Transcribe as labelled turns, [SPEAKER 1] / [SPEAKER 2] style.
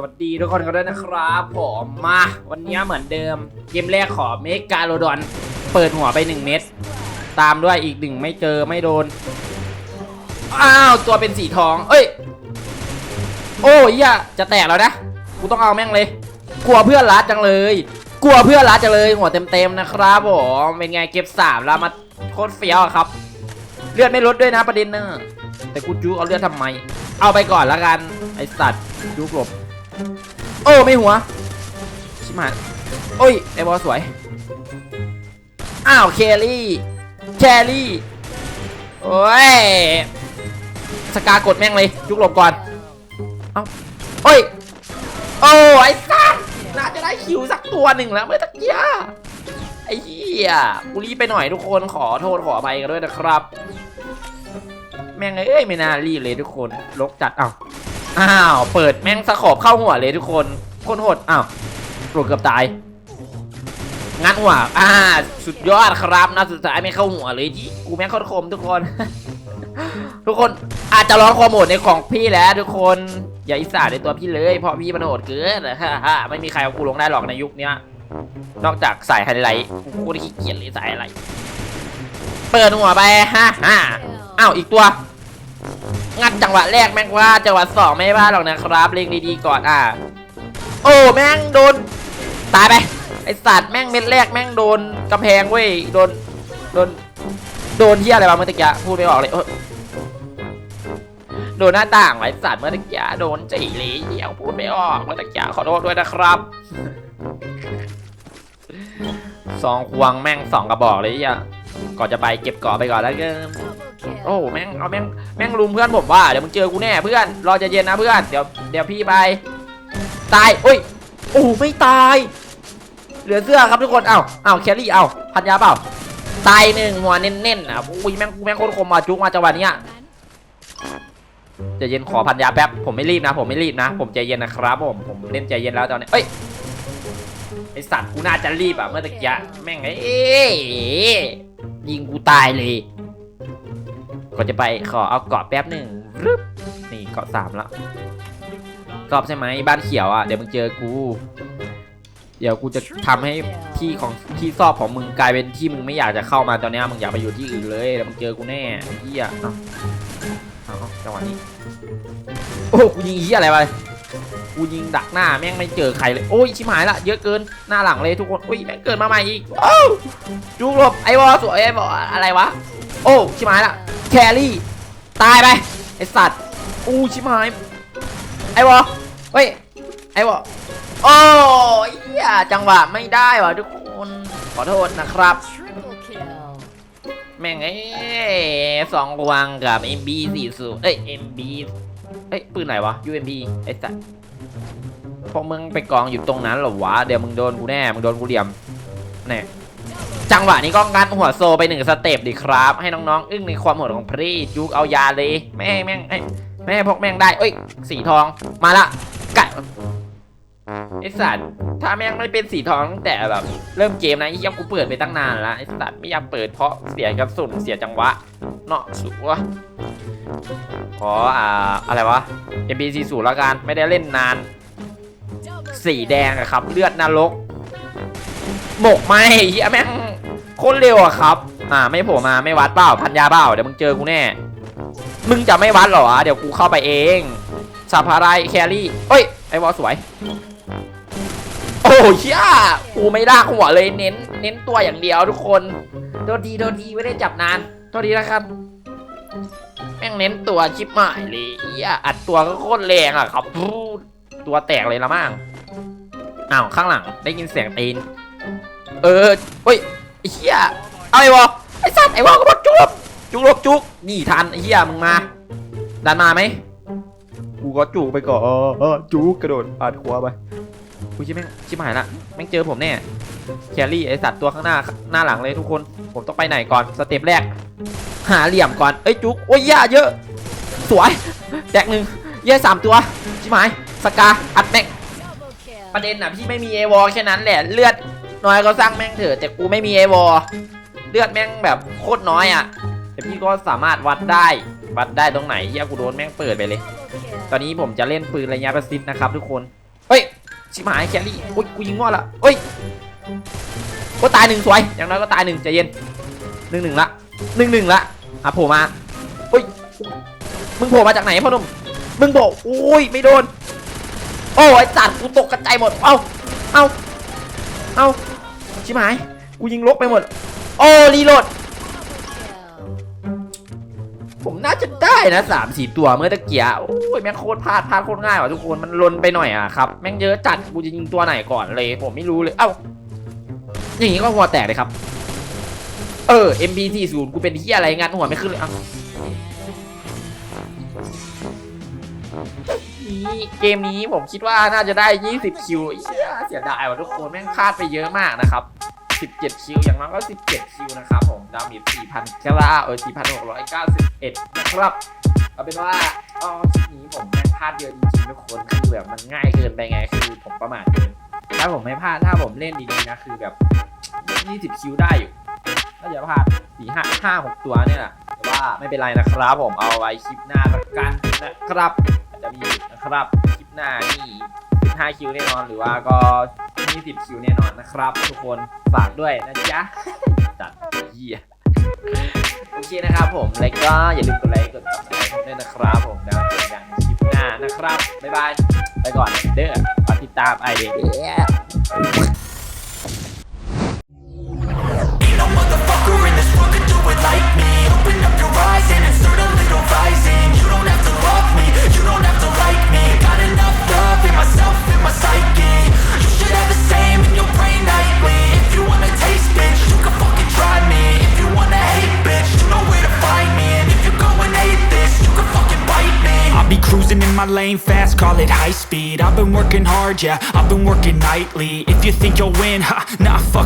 [SPEAKER 1] สวัสดีทุกคนกันด้วยนะครับผมมาวันนี้เหมือนเดิม เกมแรกขอเมกาโลดอน เปิดหัวไปหนึ่งเม็ดตามด้วยอีกหนึ่งไม่เจอไม่โดน อ้าว ตัวเป็นสีทอง เอ้ย โอ้ยอย่าจะแตกแล้วนะ กูต้องเอาแม่งเลย กลัวเพื่อนรัดจังเลย กลัวเพื่อนรัดจังเลย หัวเต็มๆนะครับผมเป็นไงเก็บสามแล้วมาโคตรเฟี้ยวครับ เลือดไม่ลดด้วยนะประเด็นเนอะแต่กูจูเอาเลือดทำไม เอาไปก่อนละกัน ไอสัตว์จูกลบ โอ้ไม่หัวชิบหาโอ้ยไอบอลสวย อ้าวเคลลี่แคลรี่โอ้ยสกากดแม่งเลยจุกหลบก่อนเอ้าโอ้ยโอ้ไอ้สัสน่าจะได้คิวสักตัวหนึ่งแล้วเมื่อตะกี้ไอ้เหี้ยกูรีไปหน่อยทุกคนขอโทษขออภัยกันด้วยนะครับ แม่งเอ้ยไม่น่ารีบเลยทุกคนลกจัดเอ้า อ้าว เปิดแม่งสะขอบเข้าหัวเลยทุกคนคนโหดอ้าวปลุกเกือบตาย งัดหัวอ่า สุดยอดครับนะสุดท้ายไม่เข้าหัวเลยจีกูแม่งโคตรคมทุกคน ทุกคนอาจจะร้องความโหดในของพี่แล้ว ทุกคนอย่าอิสาในตัวพี่เลย เพราะพี่มันโหดเกินฮ่าไม่มีใครเอากูลงได้หรอกในยุคนี้นอกจากสายไฮไลท์กูโคตรขี้เกียจเลยสายไฮไลท์เปิดหัวไปฮ่าฮ่าอ้าวอีกตัว งัดจังหวะแรกแม่งว่าจังหวะสองไม่พลาหรอกนะครับเล็งดีๆก่อนอะโอ้แม่งโดนตายไปไอสัตว์แม่งเม็ดแรกแม่งโดนกำแพงเว้ยโดนโดนโดนที่อะไรวะเมื่อตะกี้พูดไม่ออกเลยโดนหน้าต่างไว้สัตว์เมื่อตะกี้โดนจีเลยเหี้ยวพูดไม่ออกเมื่อตะกี้ขอโทษด้วยนะครับสองควงแม่งสองกระบอกเลยอะก่อนจะไปเก็บเกาะไปก่อนแล้วกัน โอ้แม่งเอาแม่งแม่งลุมเพื่อนผมว่าเดี๋ยวมึงเจอกูแน่เพื่อนรอใจะเย็นนะเพื่อนเดี๋ยวเดี๋ยวพี่ไปตายอุ้ยโอ้ไม่ตาย เหลือเสื้อครับทุกคนเอ้าเอ้าแคลรี่เอ้าพันยาเปล่าตายหนึ่งหัวเน้นๆอะอุ้ยแม่งแม่งโคตรคมมาจุกมาจังหวะเนี้ยใจเย็นขอพันยาแป๊บผมไม่รีบนะ ผมไม่รีบนะ ผมใจเย็นนะครับผมผมเล่นใจเย็นแล้วตอนนี้เอ้ยไอสัตว์กูน่าจะรีบอะเมื่อตะกี้แม่งเอ้ยยิงกูตายเลย ก็จะไปขอเอาเกาะแป๊บหนึ่งรึบนี่เกาะสามแล้วกรอบใช่ไหมบ้านเขียวอะเดี๋ยวมึงเจอกู เดี๋ยวกูจะทำให้ที่ของที่ซอบของมึงกลายเป็นที่มึงไม่อยากจะเข้ามาตอนนี้มึงอยากไปอยู่ที่อื่นเลยเดี๋ยวมึงเจอกูแน่ไอ้เฮียเอ้าเอาเอาจังหวะนี้โอ้กูยิงเฮียอะไรไปกูยิงดักหน้าแม่งไม่เจอใครเลยโอ้ยชิบหายละเยอะเกินหน้าหลังเลยทุกคนโอ้ยแม่งเกิดมาใหม่อีกโอ้จุกหลบไอ้วอสวยไอ้วออะไรวะโอ้ชิบหายละ แครี่ ตายไป ไอสัตว์ อู้ชิบหาย ไอวอเฮ้ย ไอวอโอ้ยจังหวะไม่ได้ว่ะทุกคน ขอโทษนะครับ แม่งเอ้สองวางกับ MB สี่สูเอ้ย MB เอ้ยปืนไหนวะ UMB ไอ้สัสพวกมึงไปกองอยู่ตรงนั้นเหรอวะ เดี๋ยวมึงโดนกูแน่ มึงโดนกูเหลี่ยมแน่ จังหวะนี้ก็งัดหัวโซไปหนึ่งสเต็ปดิครับ ให้น้องๆ อึ้งในความโหดของพรีจุกเอายาเลยแม่แม่งเอ้ยแม่พกแม่งได้ เอ้ย สีทองมาละไก่ไอสัตว์ถ้าแม่งไม่เป็นสีทองตั้งแต่แบบเริ่มเกมนะยังกูเปิดไปตั้งนานล้วไอสัตว์ไม่อยากเปิดเพราะเสียกระสุนเสียจังหวะเนาะสัวขออ่าอะไรวะ MBC สูแล้วกันไม่ได้เล่นนาน สีแดงอะครับ เลือดนรกหมกไหมเฮียแม่ง คตรเร็วอะครับ อ่า ไม่โผล่มาไม่วัดเปล่าพันยาเปล่าเดี๋ยวมึงเจอกูแน่ มึงจะไม่วัดเหรอวะเดี๋ยวกูเข้าไปเองซาพารายแครี่เอ้ยไอวอลสวย โอ้ยเชี่ยกูไม่ลากหัวเลยเน้น เน้นตัวอย่างเดียวทุกคนโทษทีโทษทีไม่ได้จับนานโทษทีนะครับแม่งเน้นตัวชิปหมายเลยเหี้ยอัดตัวก็โคตรแรงอะครับตัวแตกเลยละมั่งอ้าวข้างหลังได้ยินเสียงตีน เออเฮ้ย เหี้ยเอาไอ้วะไอ้สัตว์ไอ้วะก็บอกจุกจุกลบจุกนี่ทันไอ้เหี้ยมึงมาดันมาไหมกูก็จุกไปก่อนเออจุกกระโดดอัดหัวไปกูชิบแม่งชิบหายละแม่งเจอผมแน่แครี่ไอ้สัตว์ตัวข้างหน้าหน้าหลังเลยทุกคนผมต้องไปไหนก่อนสเต็ปแรก หาเหลี่ยมก่อนเอ้ยจุกโอ้ยย่าเยอะ สวยแตกหนึ่งเย่สามตัวชิบหายสกาอัดแม่ง
[SPEAKER 2] Double kill.
[SPEAKER 1] ประเด็นน่ะพี่ไม่มีเอวอแค่นั้นแหละเลือด น้อยก็สร้างแม่งเถอะแต่กูไม่มีเอวอเลือดแม่งแบบโคตรน้อยอะ แต่พี่ก็สามารถวัดได้วัดได้ตรงไหนเฮียกูโดนแม่งเปิดไปเลย ตอนนี้ผมจะเล่นปืนระยะประชิดนะครับทุกคนเฮ้ยชิบหายแคลรี่อุ้ยกูยิงงอดละเอ้ยก็ตายหนึ่งสวยอย่างน้อยก็ตายหนึ่งใจเย็นหนึ่งหนึ่งละหนึ่งหนึ่งละอะโผล่มาอุ้ยมึงโผล่มาจากไหนพ่อหนุ่มมึงบอกอุ้ยไม่โดนโอ้ไอสัตว์กูตกกระจายหมดเอ้าเอ้า เอ้าชิบหาย กูยิงลกไปหมด โอ้รีโหลด ผมน่าจะได้นะสามสี่ตัวเมื่อตะเกียโอ้ยแม่งโคตรพลาดพลาดโคตรง่ายว่ะทุกคนมันลนไปหน่อยอะครับแม่งเยอะจัดกูจะยิงตัวไหนก่อนเลย ผมไม่รู้เลย เอ้าอย่างงี้ก็หัวแตกเลยครับ เออ MP40 กูเป็นที่อะไรงานหัวไม่ขึ้นเลยเอ้า นี่เกมนี้ผมคิดว่าน่าจะได้ 20 คิวเสียดายว่ะทุกคนแม่งพลาดไปเยอะมากนะครับ 17 คิว อย่างน้อยก็ 17 คิวนะครับผม ดาเมจ4,000กราเออ4,691 นะครับเอาเป็นว่าอ๋อคลิปนี้ผมแม่งพลาดเยอะจริงๆทุกคนคือแบบมันง่ายเกินไปไงคือผมประมาทเกินถ้าผมไม่พลาดถ้าผมเล่นดีๆนะคือแบบ 20 คิวได้อยู่ถ้าจะพลาด4 5 5 6ตัวเนี่ยแหละแต่ว่าไม่เป็นไรนะครับผมเอาไว้คลิปหน้าละกันนะครับ อาจจะมีนะครับคลิปหน้านี่15คิวแน่นอน หรือว่าก็20คิวแน่นอนนะครับ ทุกคนฝากด้วยนะจ๊ะจัดเยี่ยโอเคนะครับผม แล้วก็อย่าลืมกดไลค์กดติดตามด้วยนะครับผมแล้วเจอกันในคลิปหน้านะครับ บ๊ายบาย ไปก่อนเด้อฝากติดตามไอเดีย
[SPEAKER 3] my lane fast, call it high speed. I've been working hard, yeah, I've been working nightly. If you think you'll win, ha, nah, fuck